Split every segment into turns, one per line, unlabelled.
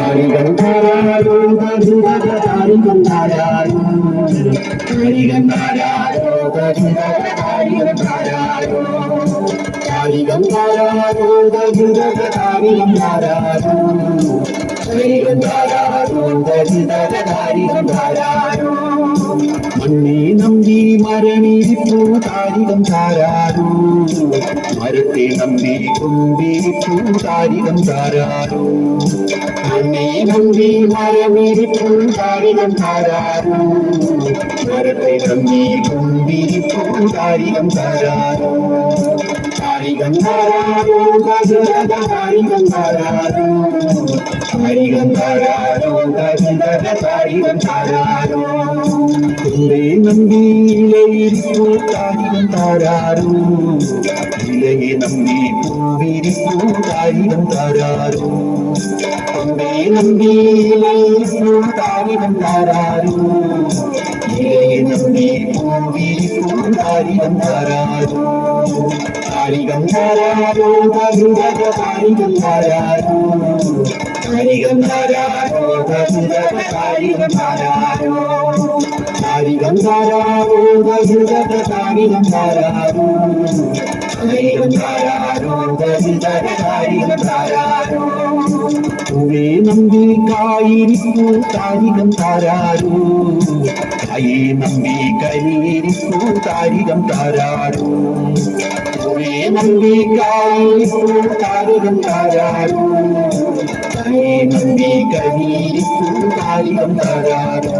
താരാരോ താരികം താരാരോ തരിതക താരികം താരാരോ താരികം താരാരോ തരിതക താരികം താരാരോ താരികം മണ്ണി നമ്പി മരണിരിപ്പു താരികം താരാരോ മരത്തെ നമ്പി കുമ്പിരിപ്പു താരികം താരാരോ മണ്ണി നമ്പി മരണിരിപ്പു താരികം താരാരോ മരത്തെ നമ്പി കുമ്പിരിപ്പു താരികം താരാരോ ഗജരക താരികം താരാരോ താരികം താരാരോ ഗജരക താരികം താരാരോ കുന്തേ നമ്പി ഹരി താരാരോ ഇലയെ നമ്പി പൂവിരിപ്പു താരികം താരാരോ കുന്തേ നമ്പി ഇലയിരിപ്പു താരികം താരാരോ ഇലയെ നമ്പി പൂവിരിപ്പു താരികം താരാരോ താരികം താരാരോ തരുതക താരികം താരാരോ താരികം താരാരോ തരുതക താരികം താരാരോ താരികം താരാരോ തരുതക താരികം താരാരോ താരികം താരാരോ തരുതക താരികം താരാരോ പൂവേ നമ്പി കായിരിക്കൂ താരികം താരാരൂ. കായേ നമ്പി കരിയിരിപ്പു താരികം താരാരൂ. നമ്പി കായിരിക്കൂ താരികം താരാരൂ. കായേ നമ്പി കരിയിരിപ്പു താരികം താരാരൂ.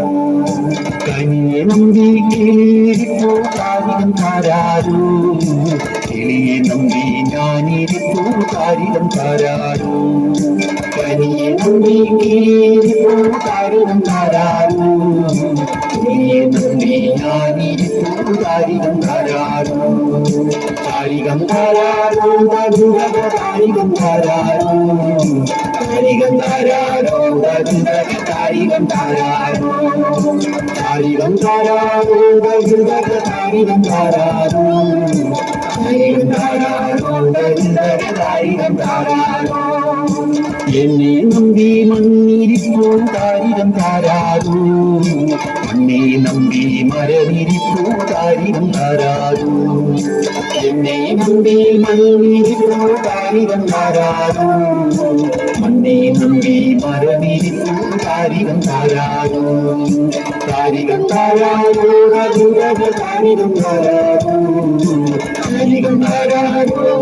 കനിയെ നമ്പി കിളിയിരിപ്പു താരികം താരാരൂ. കിളിയെ നമ്പി ഞാനിരിപ്പു താരികം താരാരോ. കനിയെ നമ്പി കിളിയിരിപ്പു താരികം താരാരോ കിളിയെ നമ്പി ഞാനിരിപ്പു താരികം താരാരോ താരികം താരാരോ തരുതക താരികം താരാരോ താരികം താരാരോ തരുതക താരികം താരാരോ താരികം താരാരോ എന്നെ നമ്പി മണ്ണിരിപ്പോൾ താരികം താരാരൂ മണ്ണെ നമ്പി മരവിരിപ്പോൾ താരികം താരാരൂ എന്നെ നമ്പി മണ്ണിരിപ്പോൾ താരികം താരാരൂ മണ്ണെ നമ്പി മരവിരിപ്പോൾ താരികം താരാരൂ താരികം താരാരൂ തരുതക താരികം താരാരൂ താരികം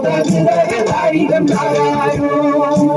തരുതക താരികം താരാരൂ